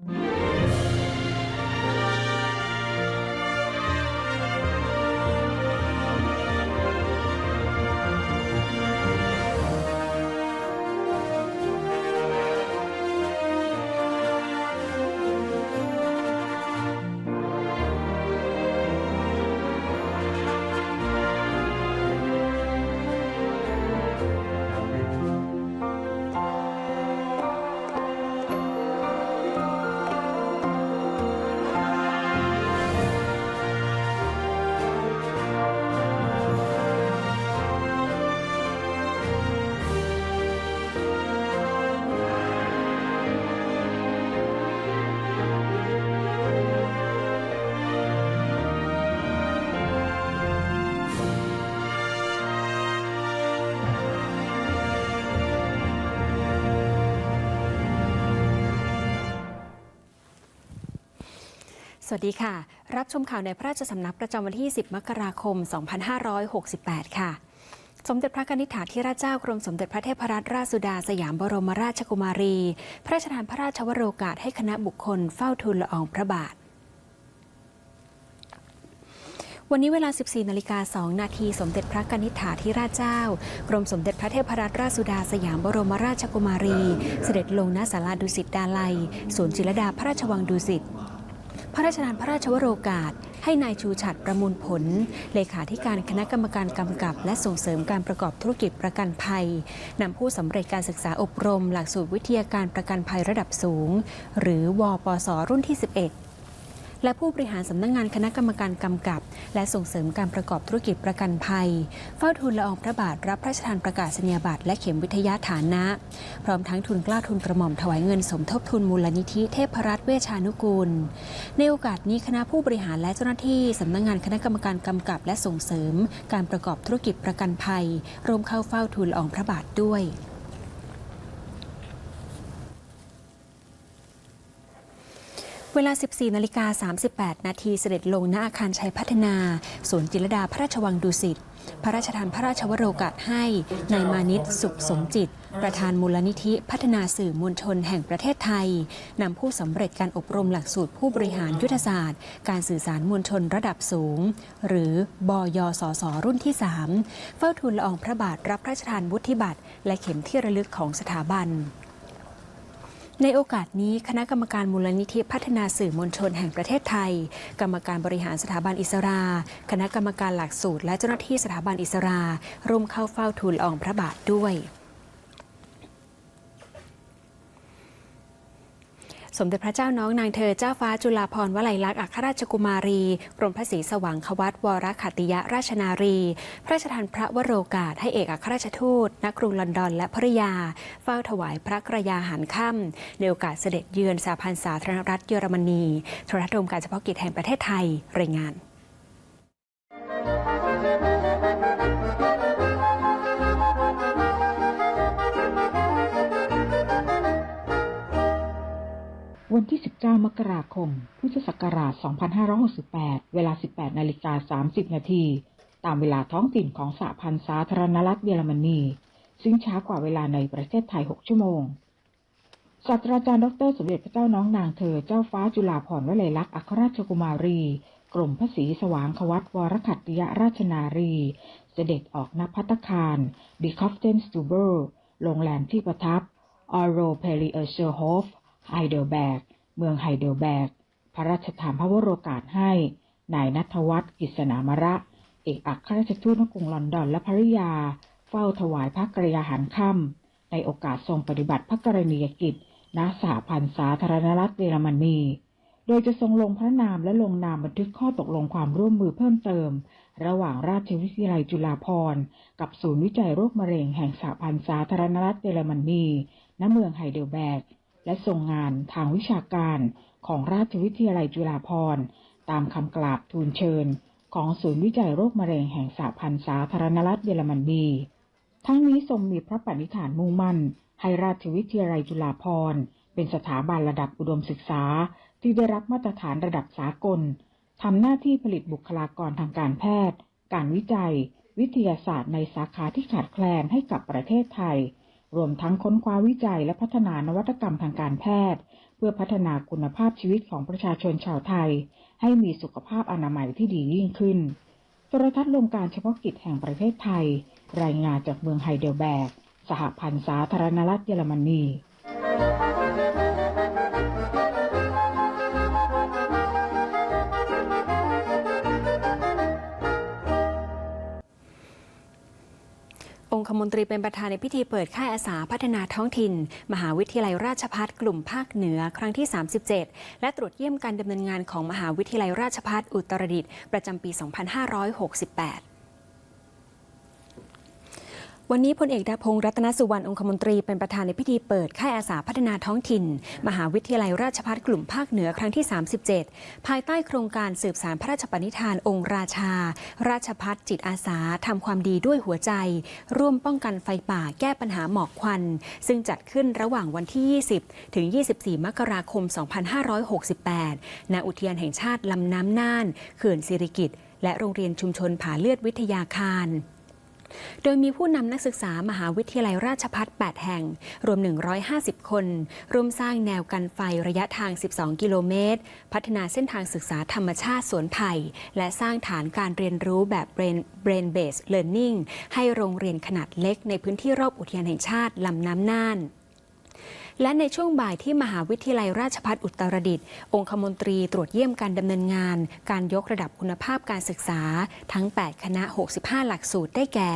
Música สวัสดีค่ะ รับชมข่าวในพระราชสำนักประจำวันที่ 10 มกราคม 2568 ค่ะ สมเด็จพระนิธิถาธิราชเจ้ากรมสมเด็จพระเทพรัตนราชสุดาสยามบรมราชกุมารี พระราชทานพระราชวโรกาสให้คณะบุคคลเฝ้าทูลละอองพระบาทวันนี้เวลา 14 นาฬิกา 2 นาที สมเด็จพระกนิษฐาธิราชเจ้า กรมสมเด็จพระเทพรัตนราชสุดาสยามบรมราชกุมารี เสด็จลงณศาลาดุสิตดาลัยศูนย์จิรดาพระราชวังดุสิต ระราชทานพระราชวโรกาส ให้นายชูชัดประมูลผล เลขาธิการคณะกรรมการกำกับ และส่งเสริมการประกอบธุรกิจประกันภัยนำผู้สำเร็จการศึกษาอบรม หลักสูตรวิทยาการประกันภัยระดับสูง หรือวปสรุ่นที่ 11 และผู้บริหารสำนักงงานคณะกรรมการกำกับ และส่งเสริมการประกอบธุรกิจประกันภัย เฝ้าทูลละอองพระบาทรับพระราชทานประกาศนียบัตรและเข็มวิทยาฐานะ พร้อมทั้งทุนกล้าทุนกระหม่อมถวายเงินสมทบทุนมูลนิธิเทพรัตน์เวชานุกูล ในโอกาสนี้คณะผู้บริหารและเจ้าหน้าที่สำนักงงานคณะกรรมการกำกับ และส่งเสริม การประกอบธุรกิจประกันภัยร่วมเข้าเฝ้าทูลละอองพระบาทด้วย เวลา 14นาฬิกา38 นาทีเสด็จลงณอาคารชัยพัฒนาศูนย์จิรดาพระราชวังดุสิต พระราชทานพระราชวโรกาสให้นายมานิตสุขสมจิต ประธานมูลนิธิพัฒนาสื่อมวลชนแห่งประเทศไทย นำผู้สำเร็จการอบรมหลักสูตรผู้บริหารยุทธศาสตร์ การสื่อสารมวลชนระดับสูง หรือบยสสรุ่นที่ 3 เฝ้าทูลละอองพระบาทรับพระราชทานวุฒิบัตรและเข็มที่ระลึกของสถาบัน ในโอกาสนี้คณะกรรมการมูลนิธิพัฒนาสื่อมวลชนแห่งประเทศไทย กรรมการบริหารสถาบันอิสรา คณะกรรมการหลักสูตร และเจ้าหน้าที่สถาบันอิสรา ร่วมเข้าเฝ้าทูลอองพระบาทด้วย สมเด็จพระเจ้าน้องนางเธอเจ้าฟ้าจุฬาภรณ์วลัยลักษณ์อัครราชกุมารี กรมพระศรีสว่างควัตวรขัตติยะราชนารี พระราชทานพระวโรกาสให้เอกอัครราชทูตณกรุงลอนดอนและภริยา เฝ้าถวายพระกระยาหารค่ำในโอกาสเสด็จเยือนสหพันธ์สาธารณรัฐเยอรมนีโทรทัศน์รวมการเฉพาะกิจแห่งประเทศไทยรายงาน วันที่ 19 มกราคม พุทธศักราช 2568 เวลา 18 นาฬิกา 30 นาที ตามเวลาท้องถิ่นของสหพันธ์สาธารณรัฐเยอรมนี ซึ่งช้ากว่าเวลาในประเทศไทย 6 ชั่วโมง ศาสตราจารย์ดรสมเด็จพระเจ้าน้องนางเธอ เจ้าฟ้าจุฬาภรณ์วลัยลักษณ์อัครราชกุมารี กรมพระศรีสว่างควัตวรขัตติยราชนารี เสด็จออกนพัตตาคารดิคอฟเทนสตูเบอร์โรงแรมที่ประทับออโรเพลีเออร์เชอร์โฮฟ ไฮเดลแบก เมืองไฮเดลแบก พระราชทานพระวโรกาสให้ นายนัทวัฒน์กิษณามระ เอกอัครราชทูตณกรุงลอนดอนและภริยา เฝ้าถวายพระกรยาหารค่ำในโอกาสทรงปฏิบัติพระกรณียกิจณสหพันธ์สาธารณรัฐเยอรมนี โดยจะทรงลงพระนามและลงนามบันทึกข้อตกลงความร่วมมือเพิ่มเติม ระหว่างราชวิทยาลัยจุฬาภรณ์ กับศูนย์วิจัยโรคมะเร็งแห่งสหพันธ์สาธารณรัฐเยอรมนี ณ เมืองไฮเดลแบก และทรงงานทางวิชาการของราชวิทยาลัยจุฬาภรณ์ ตามคำกราบทูลเชิญ ของศูนย์วิจัยโรคมะเร็งแห่งสหพันธ์สาธารณรัฐเยอรมนีทั้งนี้ทรงมีพระปณิธานมุ่งมั่น ให้ราชวิทยาลัยจุฬาภรณ์ เป็นสถาบันระดับอุดมศึกษาที่ได้รับมาตรฐานระดับสากลทำหน้าที่ผลิตบุคลากรทางการแพทย์ การวิจัย วิทยาศาสตร์ในสาขาที่ขาดแคลนให้กับประเทศไทย รวมทั้งค้นคว้าวิจัยและพัฒนานวัตกรรมทางการแพทย์ เพื่อพัฒนาคุณภาพชีวิตของประชาชนชาวไทย ให้มีสุขภาพอนามัยที่ดียิ่งขึ้นโทรทัศน์ลมการเฉพาะกิจแห่งประเทศไทย รายงานจากเมืองไฮเดลแบก สหพันธ์สาธารณรัฐเยอรมนี องคมนตรีเป็นประธานในพิธีเปิดค่ายอาสาพัฒนาท้องถิ่น มหาวิทยาลัยราชพัฒกลุ่มภาคเหนือครั้งที่ 37 และตรวจเยี่ยมการดำเนินงานของมหาวิทยาลัยราชพัฒอุตรดิตถ์ประจำปี 2568 วันนี้พลเอกดาพงศ์รัตนสุวรรณองคมนตรีเป็นประธานในพิธีเปิดค่ายอาสาพัฒนาท้องถิ่น มหาวิทยาลัยราชภัฏกลุ่มภาคเหนือครั้งที่ 37 ภายใต้โครงการสืบสารพระราชปณิธานองค์ราชา ราชพัฒจิตอาสาทำความดีด้วยหัวใจ ร่วมป้องกันไฟป่าแก้ปัญหาหมอกควัน ซึ่งจัดขึ้นระหว่างวันที่ 20 ถึง 24 มกราคม 2568 ณ อุทยานแห่งชาติลำน้ำน่านเขื่อนสิริกิติ์และโรงเรียนชุมชนผาเลือดวิทยาคาร โดยมีผู้นำนักศึกษามหาวิทยาลัยราชพัฒ8แห่ง รวม 150 คน ร่วมสร้างแนวกันไฟระยะทาง 12 กิโลเมตร พัฒนาเส้นทางศึกษาธรรมชาติสวนไผ่ และสร้างฐานการเรียนรู้แบบ Brain Brain Based Learning ให้โรงเรียนขนาดเล็กในพื้นที่รอบอุทยานแห่งชาติลำน้ำน่าน และในช่วงบ่ายที่มหาวิทยาลัยราชภัฏอุตรดิตถ์องคมนตรีตรวจเยี่ยมการดำเนินงาน การยกระดับคุณภาพการศึกษา ทั้ง 8 คณะ 65 หลักสูตรได้แก่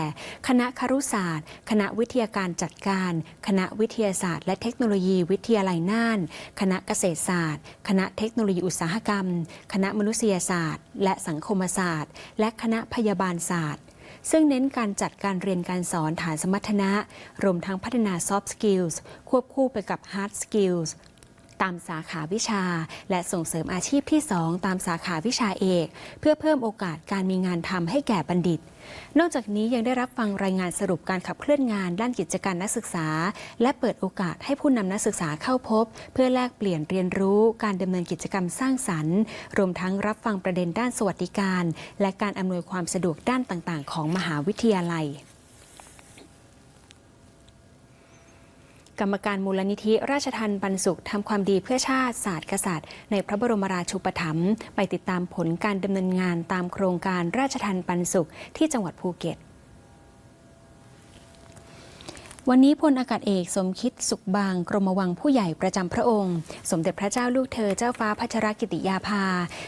คณะครุศาสตร์ คณะวิทยาการจัดการ คณะวิทยาศาสตร์ และเทคโนโลยีวิทยาลัยน่าน คณะเกษตรศาสตร์ คณะเทคโนโลยีอุตสาหกรรม คณะมนุษยศาสตร์ และสังคมศาสตร์ และคณะพยาบาลศาสตร์ ซึ่งเน้นการจัดการเรียนการสอนฐานสมรรถนะ รวมทั้งพัฒนา soft skills ควบคู่ไปกับ hard skills ตามสาขาวิชา และส่งเสริมอาชีพที่ 2 ตามสาขาวิชาเอก เพื่อเพิ่มโอกาสการมีงานทำให้แก่บัณฑิต นอกจากนี้ยังได้รับฟังรายงานสรุปการขับเคลื่อนงานด้านกิจการนักศึกษา และเปิดโอกาสให้ผู้นำนักศึกษาเข้าพบ เพื่อแลกเปลี่ยนเรียนรู้การดำเนินกิจกรรมสร้างสรรค์ รวมทั้งรับฟังประเด็นด้านสวัสดิการ และการอำนวยความสะดวกด้านต่าง ๆ ของมหาวิทยาลัย กรรมการมูลนิธิราชทันปันสุขทำความดีเพื่อชาติศาสตร์กษัตริย์ ในพระบรมราชูปถัมภ์ไปติดตามผลการดำเนินงานตามโครงการราชทันปันสุขที่จังหวัดภูเก็ต วันนี้พลอากาศเอกสมคิดสุขบาง กรมวังผู้ใหญ่ประจำพระองค์ สมเด็จพระเจ้าลูกเธอเจ้าฟ้าพัชรกิติยาภา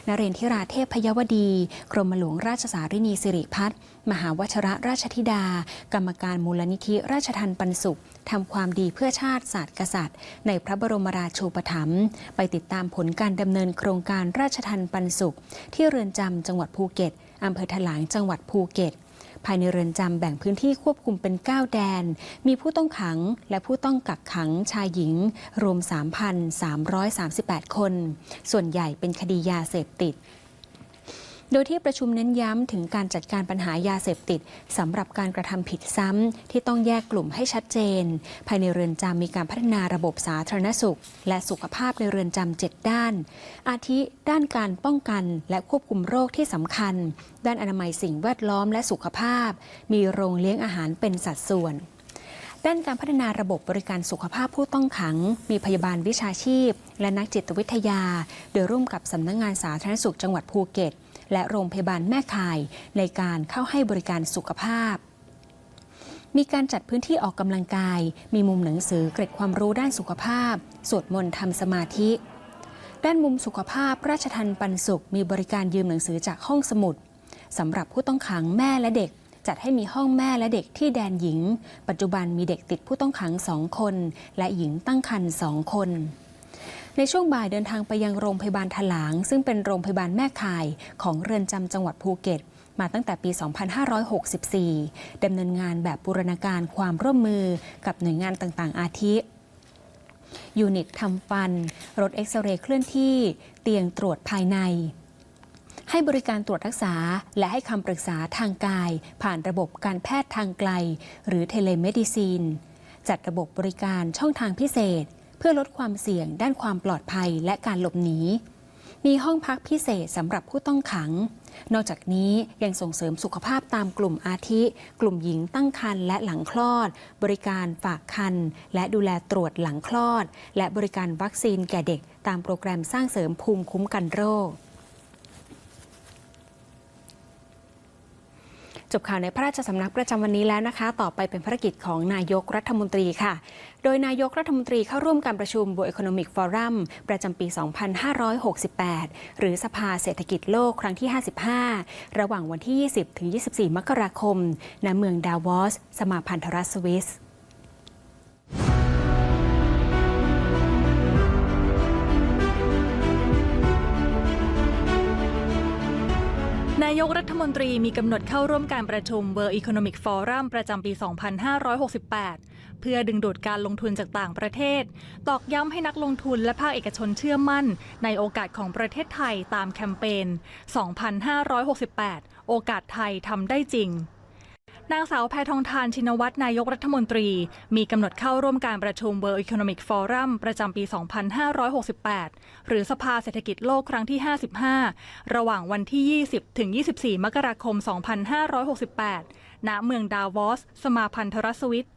นเรนทิราเทพพยวดี กรมหลวงราชสารินีสิริพัฒน์มหาวชระราชธิดา กรรมการมูลนิธิราชทันปันสุขทำความดีเพื่อชาติศาสตร์กษัตริย์ ในพระบรมราชูปถัมภ์ไปติดตามผลการดำเนินโครงการราชทันปันสุข ที่เรือนจำจังหวัดภูเก็ตอำเภอถลางจังหวัดภูเก็ต ภายในเรือนจำแบ่งพื้นที่ควบคุมเป็น 9 แดน มีผู้ต้องขังและผู้ต้องกักขังชายหญิง รวม 3,338 คน ส่วนใหญ่เป็นคดียาเสพติด โดยที่ประชุมเน้นย้ำถึงการจัดการปัญหายาเสพติดสำหรับการกระทำผิดซ้ำที่ต้องแยกกลุ่มให้ชัดเจน ภายในเรือนจำมีการพัฒนาระบบสาธารณสุข และสุขภาพในเรือนจำเจ็ดด้าน อาทิด้านการป้องกันและควบคุมโรคที่สำคัญ ด้านอนามัยสิ่งแวดล้อมและสุขภาพ มีโรงเลี้ยงอาหารเป็นสัดส่วนด้านการพัฒนาระบบบริการสุขภาพผู้ต้องขัง มีพยาบาลวิชาชีพ และนักจิตวิทยา โดยร่วมกับสำนักงงานสาธารณสุขจังหวัดภูเก็ต และโรงพยาบาลแม่ข่ายในการเข้าให้บริการสุขภาพมีการจัดพื้นที่ออกกำลังกาย มีมุมหนังสือเกร็ดความรู้ด้านสุขภาพ สวดมนต์ทำสมาธิ ด้านมุมสุขภาพราชทันปันสุข มีบริการยืมหนังสือจากห้องสมุดสำหรับผู้ต้องขังแม่และเด็ก จัดให้มีห้องแม่และเด็กที่แดนหญิง ปัจจุบันมีเด็กติดผู้ต้องขังสองคน และหญิงตั้งครรภ์สองคน ในช่วงบ่ายเดินทางไปยังโรงพยาบาลถลาง ซึ่งเป็นโรงพยาบาลแม่ข่ายของเรือนจำจังหวัดภูเก็ต มาตั้งแต่ปี 2564 ดำเนินงานแบบบูรณาการความร่วมมือกับหน่วยงานต่างๆ อาทิ ยูนิตทำฟัน รถเอ็กซเรย์เคลื่อนที่ เตียงตรวจภายในให้บริการตรวจรักษา และให้คำปรึกษาทางกาย ผ่านระบบการแพทย์ทางไกล หรือเทเลเมดิซีน จัดระบบบริการช่องทางพิเศษ เพื่อลดความเสี่ยงด้านความปลอดภัยและการหลบหนี มีห้องพักพิเศษสำหรับผู้ต้องขัง นอกจากนี้ยังส่งเสริมสุขภาพตามกลุ่มอาทิ กลุ่มหญิงตั้งครรภ์และหลังคลอด บริการฝากครรภ์และดูแลตรวจหลังคลอด และบริการวัคซีนแก่เด็ก ตามโปรแกรมสร้างเสริมภูมิคุ้มกันโรค จบข่าวในพระราชสำนักประจำวันนี้แล้วนะคะ ต่อไปเป็นภารกิจของนายกรัฐมนตรีค่ะ โดยนายกรัฐมนตรีเข้าร่วมการประชุม World Economic Forum ประจำปี 2568 หรือสภาเศรษฐกิจโลกครั้งที่ 55 ระหว่างวันที่ 20 ถึง 24 มกราคม ณ เมืองดาวอส สมาพันธรัฐสวิส นายกรัฐมนตรีมีกำหนดเข้าร่วมการประชุม World Economic Forum ประจำปี 2568 เพื่อดึงดูดการลงทุนจากต่างประเทศ ตอกย้ำให้นักลงทุนและภาคเอกชนเชื่อมั่น ในโอกาสของประเทศไทยตามแคมเปญ 2568 โอกาสไทยทำได้จริง นางสาวแพทองทานชินวัตรนายกรัฐมนตรี มีกำหนดเข้าร่วมการประชุม World Economic Forum ประจำปี 2568 หรือสภาเศรษฐกิจโลกครั้งที่ 55 ระหว่างวันที่ 20 ถึง 24 มกราคม 2568 ณ เมืองดาวอส สมาพันธรัฐสวิต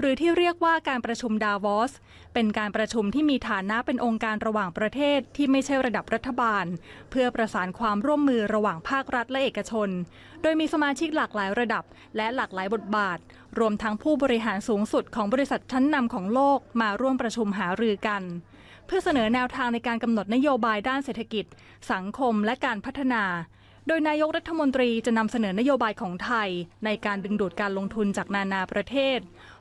หรือที่เรียกว่าการประชุมดาวอส เป็นการประชุมที่มีฐานะเป็นองค์การระหว่างประเทศที่ไม่ใช่ระดับรัฐบาล เพื่อประสานความร่วมมือระหว่างภาครัฐและเอกชน โดยมีสมาชิกหลากหลายระดับ และหลากหลายบทบาท รวมทั้งผู้บริหารสูงสุดของบริษัทชั้นนำของโลกมาร่วมประชุมหารือกันเพื่อเสนอแนวทางในการกำหนดนโยบายด้านเศรษฐกิจ สังคมและการพัฒนา โดยนายกรัฐมนตรีจะนำเสนอนโยบายของไทย ในการดึงดูดการลงทุนจากนานาประเทศ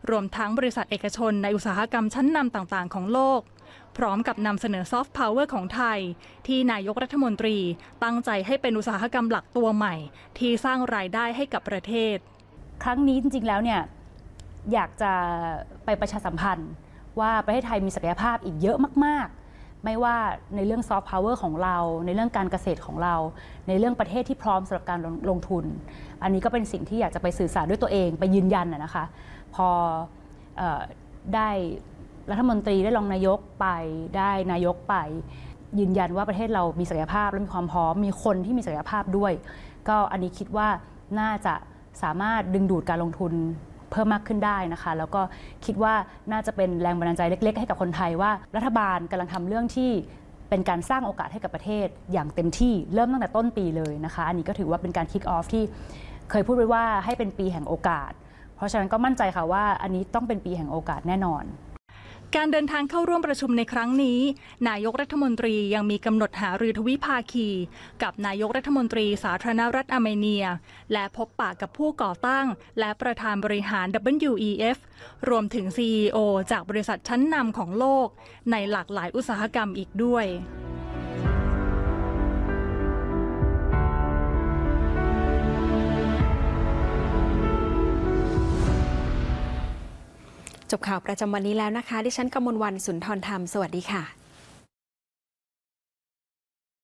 รวมทั้งบริษัทเอกชนในอุตสาหกรรมชั้นนำต่างๆ ของโลก พร้อมกับนำเสนอซอฟต์พาวเวอร์ของไทย ที่นายกรัฐมนตรีตั้งใจให้เป็นอุตสาหกรรมหลักตัวใหม่ ที่สร้างรายได้ให้กับประเทศ ครั้งนี้จริงๆแล้วเนี่ยอยากจะไปประชาสัมพันธ์ ว่าประเทศไทยมีศักยภาพอีกเยอะมากๆ ไม่ว่าในเรื่องซอฟต์พาวเวอร์ของเรา ในเรื่องการเกษตรของเรา ในเรื่องประเทศที่พร้อมสำหรับการลงลงทุน อันนี้ก็เป็นสิ่งที่อยากจะไปสื่อสารด้วยตัวเองไปยืนยันนะคะพอออได้รัฐมนตรีได้รองนายกไปได้นายกไป ยืนยันว่าประเทศเรามีศักยภาพและมีความพร้อมมีคนที่มีศักยภาพด้วย ก็อันนี้คิดว่าน่าจะสามารถดึงดูดการลงทุน พิ่มมากขึ้นได้นะคะ แล้วก็คิดว่าน่าจะเป็นแรงบันดาลใจเล็ก ๆ ให้กับคนไทยว่า รัฐบาลกำลังทำเรื่องที่เป็นการสร้างโอกาสให้กับประเทศอย่างเต็มที่เริ่มตั้งแต่ต้นปีเลยนะคะ อันนี้ก็ถือว่าเป็นการคิกออฟที่เคยพูดไว้ว่าให้เป็นปีแห่งโอกาส เพราะฉะนั้นก็มั่นใจค่ะว่าอันนี้ต้องเป็นปีแห่งโอกาสแน่นอน การเดินทางเข้าร่วมประชุมในครั้งนี้ นายกรัฐมนตรียังมีกำหนดหารือทวิภาคี กับนายกรัฐมนตรีสาธารณรัฐอาร์เมเนีย และพบปะกับผู้ก่อตั้ง และประธานบริหาร WEF รวมถึง CEO จากบริษัทชั้นนำของโลก ในหลากหลายอุตสาหกรรมอีกด้วย จบข่าวประจำวันนี้แล้วนะคะ ดิฉันกมลวันสุนทรธรรม สวัสดีค่ะ